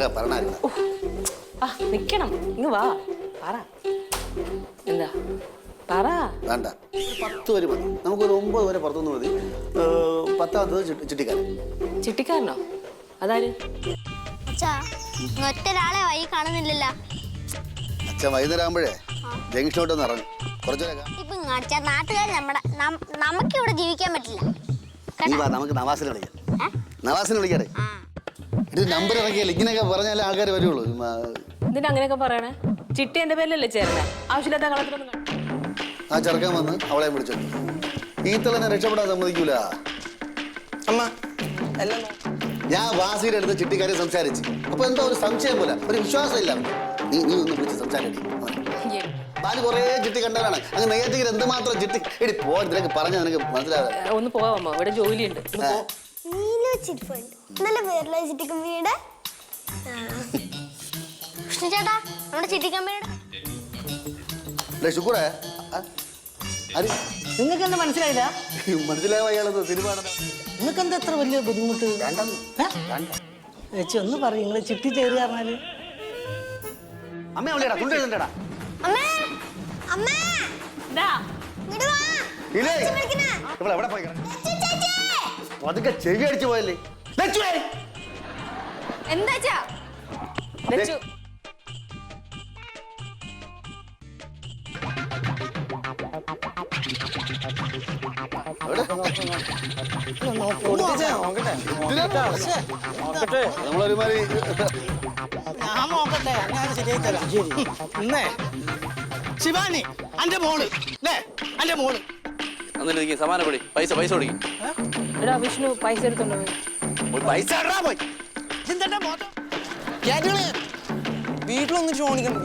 പറഞ്ഞായിരുന്നു. ആ നിക്കണം. ഇങ്ങ് വാ. പറ. എന്താ? പറ. വേണ്ട. പത്ത് വരെ മതി. നമുക്കൊരു ഒമ്പത് വരെ പുറത്തുനിന്ന് മതി. പത്താമത്തത് ചിട്ടി- ചിട്ടിക്കാരൻ. ചിട്ടിക്കാരനോ? അതാര്? അച്ഛാ ഒറ്റ ഒരാളെ വഴി കാണുന്നില്ലല്ലോ. അച്ഛൻ വൈകുന്നേരം ആകുമ്പോഴേ ഇറങ്ങും. കുറച്ചൊക്കെ ഇപ്പൊ കാണിച്ചാ നാട്ടുകാർ നമ്മുടെ നമുക്ക് ഇവിടെ ജീവിക്കാൻ പറ്റില്ല. നമുക്ക് നവാസിനെ വിളിക്കാം? നവാസിനെ വിളിക്കാറേ. ഇത് നമ്പർ ഇറക്കിയാൽ ഇങ്ങനെയൊക്കെ പറഞ്ഞാലേ ആൾക്കാർ വരുള്ളൂ. എന്തിനാ അങ്ങനെയൊക്കെ പറയണേ? ചിട്ടി എന്റെ പേരിലല്ലേ ചേരണേ? ആവശ്യമില്ലാത്ത കളത്തിലൊന്നും കള- ആ ചെറുക്കാൻ വന്ന് അവളെ വിളിച്ചു. ഈത്തളനെ രക്ഷപ്പെടാൻ സമ്മതിക്കൂല. അമ്മ എല്ലാം ഞാൻ വാസിയുടെ അടുത്ത് ചിട്ടിക്കാരെ സംസാരിച്ചു. അപ്പൊ എന്താ ഒരു സംശയം പോലെ ഒരു വിശ്വാസം ഇല്ല. നീ നീ ഒന്ന് വിളിച്ച് സംസാരിക്കും. ബാൽ കുറേ ചിട്ടി കണ്ടവരാണ് അങ്ങ് നെയ്യാറ്റിക്കൽ എന്തുമാത്രം ചിട്ടി എടി പോ നിനക്ക് പറഞ്ഞാൽ നിനക്ക് മനസ്സിലാകാതെ ഒന്ന് പോവാമോ ഇവിടെ ജോലിയുണ്ട്. ഒന്ന് പോ. നീല ചിരിപ്പുണ്ട് നല്ല പേരിലെ ചിട്ടിക്കും വീട്. കൃഷ്ണ ചേട്ടാ നമ്മുടെ അരി നിങ്ങൾക്ക് എന്താ മനസ്സിലായില്ല? മനസ്സിലായ അയാളത് സിനിമ നിങ്ങൾക്ക് എന്താ എത്ര വലിയ ബുദ്ധിമുട്ട്? ചേച്ചി ഒന്ന് പറയും നിങ്ങൾ ചിട്ടി ചേരുക പറഞ്ഞാൽ. അമ്മ വിളിയടാ തുണ്ട് എഴുതണ്ടടാ ഇവിടെ എവിടെ പോയി. പതുക്കെ ചെവി അടിച്ചു പോയല്ലേ? ലച്ചുവേ! എന്താച്ചാ ലച്ചു. എവിടെ? നോക്കട്ടെ. നമ്മളൊരുമാതിരി ഞാൻ നോക്കട്ടെ. ഞാൻ ശരിയായി തരാം. ഇന്നേ. ശിവാനി അന്റെ മോൾ. അല്ലേ അന്റെ മോൾ. എന്നിട്ട് സമാന സമാനപ്പെടി പൈസ പൈസ കൊടുക്കും. എടാ വിഷ്ണു പൈസ എടുത്തുണ്ടോ പൈസ പോയി. വീട്ടിലൊന്നും ചോണിക്കണം